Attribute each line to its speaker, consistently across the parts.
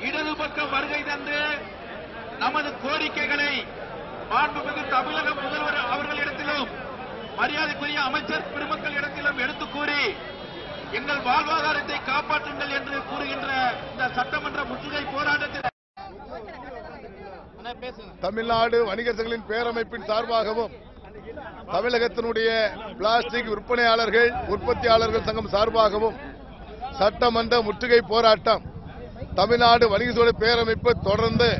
Speaker 1: இடது பக்கம் வருகை தந்து நமது கோரிக்கைகளை மாண்புமிகு தமிழக முதல்வர் அவர்களிடத்திலும் மரியாதைக்குரிய அமைச்சர் பெருமக்களிடத்திலும் எடுத்து கூறி எங்கள் வாழ்வாதாரத்தை காப்பாற்றுங்கள் என்று கூறுகின்ற இந்த சட்டமன்ற முற்றுகை போராட்டத்தில்
Speaker 2: தமிழ்நாடு வணிகர் சங்கங்களின் பேரமைப்பின் சார்பாகவும் தமிழகத்தினுடைய பிளாஸ்டிக் விற்பனையாளர்கள் உற்பத்தியாளர்கள் சங்கம் சார்பாகவும் சட்டமன்ற முற்றுகை போராட்டம் தமிழ்நாடு வணிக சூழல் பேரமைப்பு தொடர்ந்து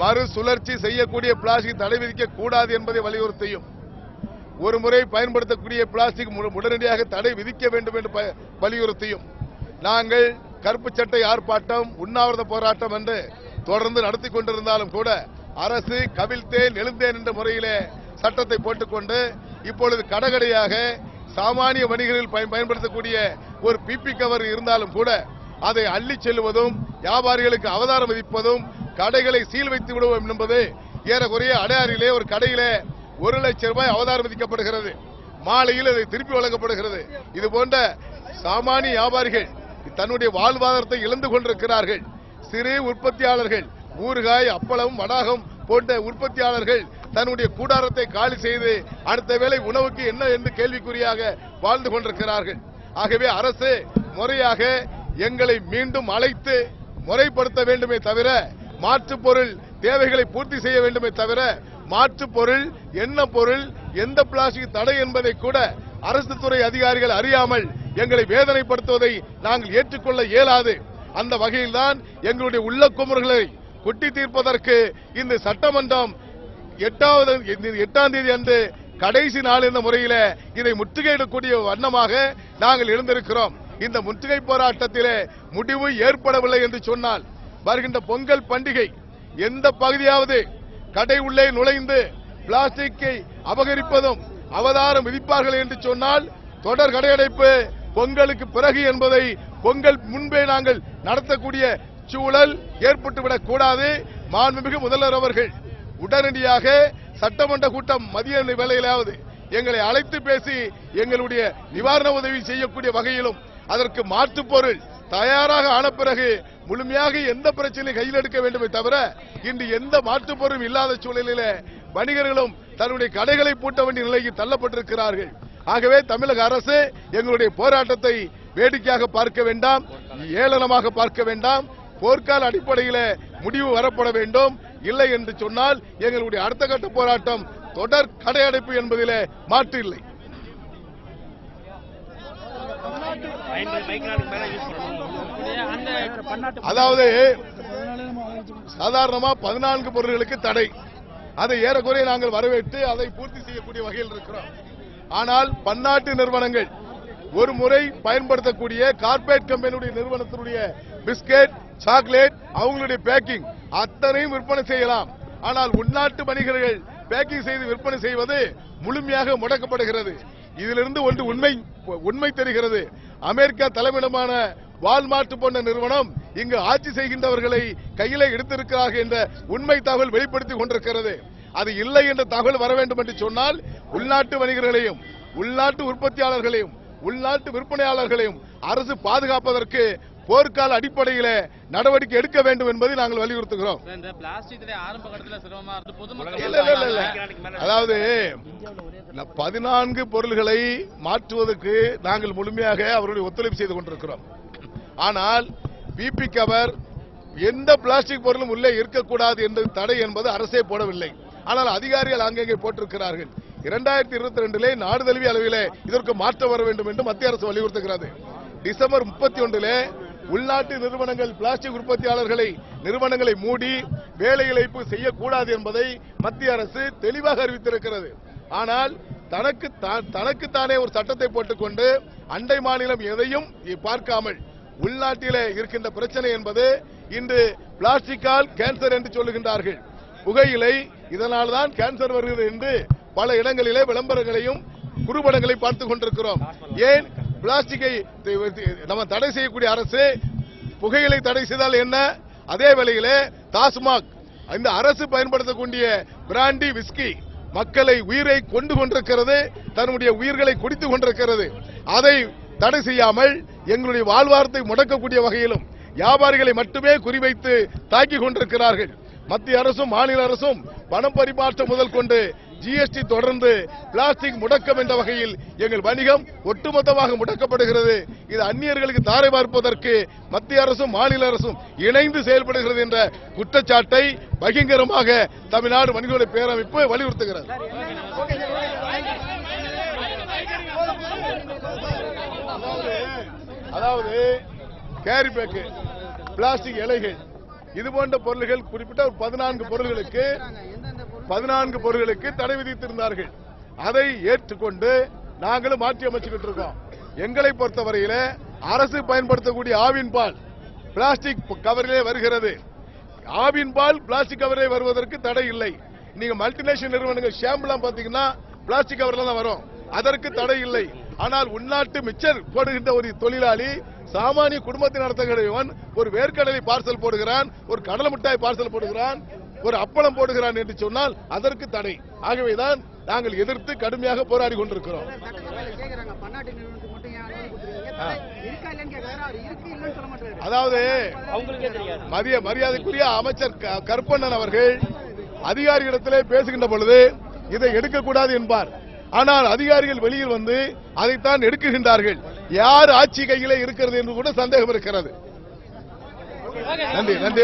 Speaker 2: மறுசுழற்சி செய்யக்கூடிய பிளாஸ்டிக் தடை விதிக்க கூடாது என்பதை வலியுறுத்தியும் ஒரு முறை பயன்படுத்தக்கூடிய பிளாஸ்டிக் மு- உடனடியாக தடை விதிக்க வேண்டும் என்று ப- வலியுறுத்தியும் நாங்கள் கருப்பு சட்டை ஆர்ப்பாட்டம் உண்ணாவிரத போராட்டம் என்று தொடர்ந்து நடத்தி கொண்டிருந்தாலும் கூட அரசு கவிழ்த்தேன் எழுந்தேன் என்ற முறையிலே சட்டத்தை போட்டுக்கொண்டு இப்பொழுது கடகடையாக சாமானிய வணிகர்கள் பயன்- பயன்படுத்தக்கூடிய ஒரு பிபி கவர் இருந்தாலும் கூட அதை அள்ளிச் செல்வதும் வியாபாரிகளுக்கு அவதாரம் விதிப்பதும் கடைகளை சீல் வைத்து விடுவோம் என்பது ஏறக்குறைய அடையாறிலே ஒரு கடையிலே ஒரு லட்சம் ரூபாய் அவதாரம் விதிக்கப்படுகிறது. மாலையில் அதை திருப்பி வழங்கப்படுகிறது. இது போன்ற சாமானிய வியாபாரிகள் தன்னுடைய வாழ்வாதாரத்தை இழந்து கொண்டிருக்கிறார்கள். சிறு உற்பத்தியாளர்கள் ஊறுகாய் அப்பளம் வடாகம் போன்ற உற்பத்தியாளர்கள் தன்னுடைய கூடாரத்தை காலி செய்து அடுத்த வேளை உணவுக்கு என்ன என்று கேள்விக்குறியாக வாழ்ந்து கொண்டிருக்கிறார்கள். ஆகவே அரசு முறையாக எங்களை மீண்டும் அழைத்து முறைப்படுத்த வேண்டுமே தவிர மாற்று பொருள் தேவைகளை பூர்த்தி செய்ய வேண்டுமே தவிர மாற்று பொருள் என்ன பொருள் எந்த பிளாஸ்டிக் தடை என்பதை கூட அரசு துறை அதிகாரிகள் அறியாமல் எங்களை வேதனைப்படுத்துவதை நாங்கள் ஏற்றுக்கொள்ள இயலாது. அந்த வகையில்தான் எங்களுடைய உள்ள குமுறுகளை கொட்டி தீர்ப்பதற்கு இந்த சட்டமன்றம் எட்டாவது எட்டாம் தேதி அன்று கடைசி நாள் என்ற முறையில இதை முற்றுகையிடக்கூடிய வண்ணமாக நாங்கள் எழுந்திருக்கிறோம். இந்த முற்றுகை போராட்டத்திலே முடிவு ஏற்படவில்லை என்று சொன்னால் வருகின்ற பொங்கல் பண்டிகை எந்த பகுதியாவது கடை உள்ளே நுழைந்து பிளாஸ்டிக்கை அபகரிப்பதும் அவதாரம் விதிப்பார்கள் என்று சொன்னால் தொடர் கடையடைப்பு பொங்கலுக்கு பிறகு என்பதை பொங்கல் முன்பே நாங்கள் நடத்தக்கூடிய சூழல் ஏற்பட்டுவிடக் கூடாது. மாண்புமிகு முதல்வர் அவர்கள் உடனடியாக சட்டமன்ற கூட்டம் மதிய வேளையிலாவது எங்களை அழைத்து பேசி எங்களுடைய நிவாரண உதவி செய்யக்கூடிய வகையிலும் அதற்கு மாற்று பொருள் தயாராக ஆன பிறகு முழுமையாக எந்த பிரச்சனையும் கையில் எடுக்க வேண்டுமே தவிர இன்று எந்த மாற்று பொருளும் இல்லாத சூழலிலே வணிகர்களும் தன்னுடைய கடைகளை பூட்ட வேண்டிய நிலைக்கு தள்ளப்பட்டிருக்கிறார்கள். ஆகவே தமிழக அரசு எங்களுடைய போராட்டத்தை வேடிக்கையாக பார்க்க வேண்டாம் ஏளனமாக பார்க்க வேண்டாம். போர்க்கால அடிப்படையில் முடிவு வரப்பட வேண்டும். இல்லை என்று சொன்னால் எங்களுடைய அடுத்த கட்ட போராட்டம் தொடர் கடையடைப்பு என்பதிலே மாற்று இல்லை. அதாவது சாதாரணமா பதினான்கு பொருள்களுக்கு தடை. அதை ஏறக்குறைய நாங்கள் வரவேற்று அதை பூர்த்தி செய்யக்கூடிய வகையில் இருக்கிறோம். ஆனால் பன்னாட்டு நிறுவனங்கள் ஒரு முறை பயன்படுத்தக்கூடிய கார்பரேட் கம்பெனியுடைய நிறுவனத்தினுடைய பிஸ்கெட் சாக்லேட் அவங்களுடைய பேக்கிங் அத்தனையும் விற்பனை செய்யலாம். ஆனால் உள்நாட்டு வணிகர்கள் பேக்கிங் செய்து விற்பனை செய்வது முழுமையாக முடக்கப்படுகிறது. இதிலிருந்து ஒன்று உண்மை உண்மை தெரிகிறது. அமெரிக்கா தலைமையிடமான வால்மார்ட் போன்ற நிறுவனம் இங்கு ஆட்சி செய்கின்றவர்களை கையிலே எடுத்திருக்கிறார்கள் என்ற உண்மை தகவல் வெளிப்படுத்திக் கொண்டிருக்கிறது. அது இல்லை என்ற தகவல் வர வேண்டும் என்று சொன்னால் உள்நாட்டு வணிகர்களையும் உள்நாட்டு உற்பத்தியாளர்களையும் உள்நாட்டு விற்பனையாளர்களையும் அரசு பாதுகாப்பதற்கு போர்க்கால அடிப்படையிலே நடவடிக்கை எடுக்க வேண்டும் என்பதை நாங்கள் வலியுறுத்துகிறோம். அதாவது பதினான்கு பொருள்களை மாற்றுவதற்கு நாங்கள் முழுமையாக அவருடைய ஒத்துழைப்பு செய்து கொண்டிருக்கிறோம். ஆனால் பிபி கவர் எந்த பிளாஸ்டிக் பொருளும் உள்ளே இருக்கக்கூடாது என்று தடை என்பது அரசே போடவில்லை. ஆனால் அதிகாரிகள் அங்கங்கே போட்டிருக்கிறார்கள். இரண்டாயிரத்தி இருபத்தி ரெண்டிலே நாடு தழுவிய அளவிலே இதற்கு மாற்றம் வர வேண்டும் என்று மத்திய அரசு வலியுறுத்துகிறது. டிசம்பர் முப்பத்தி ஒன்றிலே உள்நாட்டு நிறுவனங்கள் பிளாஸ்டிக் உற்பத்தியாளர்களை நிறுவனங்களை மூடி வேலை இழப்பு செய்யக்கூடாது என்பதை மத்திய அரசு தெளிவாக அறிவித்திருக்கிறது. ஆனால் தனக்கு தனக்குத்தானே ஒரு சட்டத்தை போட்டுக்கொண்டு அண்டை மாநிலம் எதையும் பார்க்காமல் உள்நாட்டிலே இருக்கின்ற பிரச்சனை என்பது இன்று பிளாஸ்டிக்கால் கேன்சர் என்று சொல்லுகின்றார்கள். புகையிலை இதனால் தான் கேன்சர் வருகிறது என்று பல இடங்களிலே விளம்பரங்களையும் குறுபடங்களை பார்த்துக் கொண்டிருக்கிறோம். ஏன்? பிளாஸ்டிக்கை நம்ம தடை செய்யக்கூடிய அரசு புகையிலை தடை செய்தால் என்ன? அதே வேளையிலே டாஸ்மாக் இந்த அரசு பயன்படுத்தக்கூடிய பிராண்டி விஸ்கி மக்களை உயிரை கொண்டு கொண்டிருக்கிறது தன்னுடைய உயிர்களை குடித்துக் கொண்டிருக்கிறது. அதை தடை செய்யாமல் எங்களுடைய வாழ்வாரத்தை முடக்கக்கூடிய வகையிலும் வியாபாரிகளை மட்டுமே குறிவைத்து தாக்கிக் கொண்டிருக்கிறார்கள். மத்திய அரசும் மாநில அரசும் பணம் பரிமாற்றம் முதல் கொண்டு ஜிஎஸ்டி தொடர்ந்து பிளாஸ்டிக் முடக்கம் என்ற வகையில் எங்கள் வணிகம் ஒட்டுமொத்தமாக முடக்கப்படுகிறது. இது அந்நியர்களுக்கு தாரை பார்ப்பதற்கு மத்திய அரசும் மாநில அரசும் இணைந்து செயல்படுகிறது என்ற குற்றச்சாட்டை பகிங்கரமாக தமிழ்நாடு வணிகர்களுடைய பேரமைப்பு வலியுறுத்துகிறது. அதாவது கேரி பேக்கு பிளாஸ்டிக் இலைகள் இது போன்ற பொருள்கள் குறிப்பிட்ட ஒரு பதினான்கு பொருள்களுக்கு பதினான்கு பொருள்களுக்கு தடை விதித்திருந்தார்கள். அதை ஏற்றுக்கொண்டு நாங்களும் மாற்றி அமைச்சுக்கிட்டு இருக்கோம். எங்களை பொறுத்தவரையில அரசு பயன்படுத்தக்கூடிய ஆவின் பால் பிளாஸ்டிக் கவரிலே வருகிறது. ஆவின் பால் பிளாஸ்டிக் கவரே வருவதற்கு தடை இல்லை. நீங்க மல்டிநேஷனல் நிறுவனங்கள் ஷாம்புலாம் பாத்தீங்கன்னா பிளாஸ்டிக் கவர்ல தான் வரும். அதற்கு தடை இல்லை. ஆனால் உள்நாட்டு மிச்சர் போடுகின்ற ஒரு தொழிலாளி சாமானிய குடும்பத்தை நடத்துகிறவன் ஒரு வேர்க்கடலை பார்சல் போடுகிறான் ஒரு கடலை மிட்டாய் பார்சல் போடுகிறான் ஒரு அப்பளம் போடுகிறான் என்று சொன்னால் அதற்கு தடை. ஆகவேதான் நாங்கள் எதிர்த்து கடுமையாக போராடி கொண்டிருக்கிறோம். அதாவது மரிய மரியாதைக்குரிய அமைச்சர் க- கருப்பண்ணன் அவர்கள் அதிகாரிகளிடத்திலே பேசுகின்ற பொழுது இதை எடுக்கக்கூடாது என்பார். ஆனால் அதிகாரிகள் வெளியில் வந்து அதைத்தான் எடுக்குகின்றார்கள். யார் ஆட்சி கையிலே இருக்கிறது என்று கூட சந்தேகம் இருக்கிறது. நன்றி நன்றி.